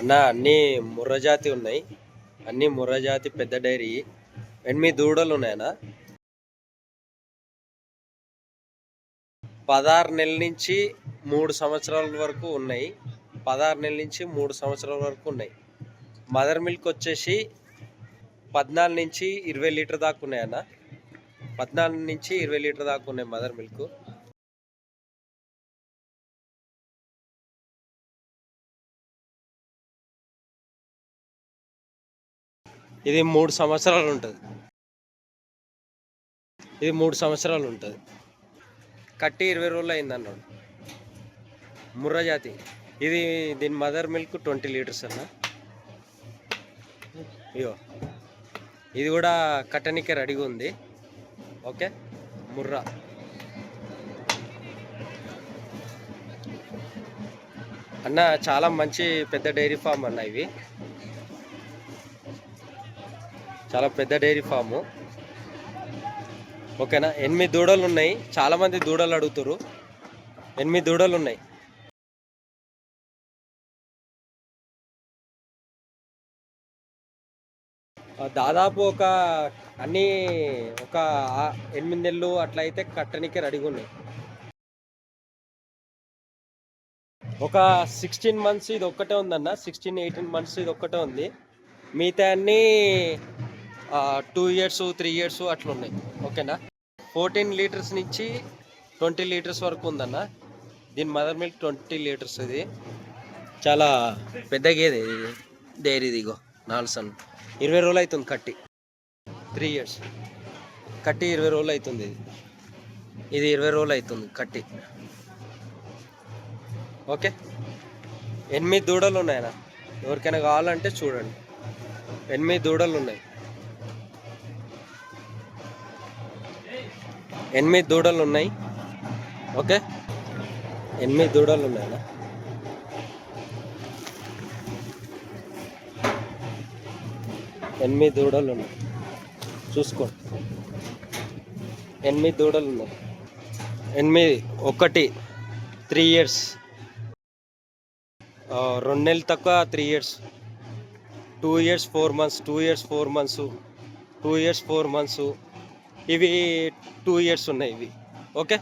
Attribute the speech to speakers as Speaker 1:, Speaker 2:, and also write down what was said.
Speaker 1: అన్న అన్ని ముర్రజాతి ఉన్నాయి. అన్ని ముర్రజాతి పెద్ద డైరీ. ఎనిమిది దూడలు ఉన్నాయన్న పదహారు నెలల నుంచి మూడు సంవత్సరాల వరకు ఉన్నాయి. పదహారు నెలల నుంచి మూడు సంవత్సరాల వరకు ఉన్నాయి. మదర్ మిల్క్ వచ్చేసి పద్నాలుగు నుంచి ఇరవై లీటర్ దాకా ఉన్నాయన్న పద్నాలుగు నుంచి ఇరవై లీటర్ దాకా ఉన్నాయి మదర్ మిల్క్. ఇది మూడు సంవత్సరాలు ఉంటుంది. ఇది మూడు సంవత్సరాలు ఉంటుంది. కట్టి ఇరవై రోజులు అయింది అన్నాడు. ముర్రా జాతి. ఇది దీని మదర్ మిల్క్ ట్వంటీ లీటర్స్ అన్న. ఇయో ఇది కూడా కట్టనికే రెడీగా ఉంది. ఓకే? ముర్రా. అన్న చాలా మంచి పెద్ద డైరీ ఫామ్ అన్న ఇవి. చాలా పెద్ద డైరీ ఫాము. ఓకేనా? ఎనిమిది దూడలు ఉన్నాయి. చాలా మంది దూడలు అడుగుతారు ఎనిమిది దూడలు ఉన్నాయి. దాదాపు ఒక అన్ని ఒక ఎనిమిది నెలలు అట్లా అయితే కట్టనికే రెడీగా ఉన్నాయి. ఒక సిక్స్టీన్ మంత్స్ ఇది ఒక్కటే ఉందన్న. సిక్స్టీన్ ఎయిటీన్ మంత్స్ ఇది ఒక్కటే ఉంది. మిగతా అన్నీ టూ ఇయర్స్ త్రీ ఇయర్స్ అట్లా ఉన్నాయి ఓకేనా? ఫోర్టీన్ లీటర్స్ నుంచి ట్వంటీ లీటర్స్ వరకు ఉందన్న. దీని మదర్ మిల్క్ ట్వంటీ లీటర్స్ ఇది. చాలా పెద్ద గేదె ఇది డైరీ ఇదిగో నాలుగు సన్ ఇరవై రోజులు అవుతుంది కట్టి. త్రీ ఇయర్స్ కట్టి ఇరవై రోజులు అవుతుంది ఇది. ఇది ఇరవై రోజులు అవుతుంది కట్టి. ఓకే? ఎనిమిది దూడలు ఉన్నాయన్న. ఎవరికైనా కావాలంటే చూడండి. ఎనిమిది దూడలు ఉన్నాయి. ఎనిమిది దూడలు ఉన్నాయి. ఓకే? ఎనిమిది దూడలు ఉన్నాయి ఎనిమిది దూడలు ఉన్నాయి. చూసుకోండి. ఎనిమిది దూడలు ఉన్నాయి. ఎనిమిది ఒకటి త్రీ ఇయర్స్. రెండు నెలలు తక్కువ three years. Two years four months two years four months. Two years four months. ఇవి టూ ఇయర్స్ ఉన్నాయి ఇవి. ఓకే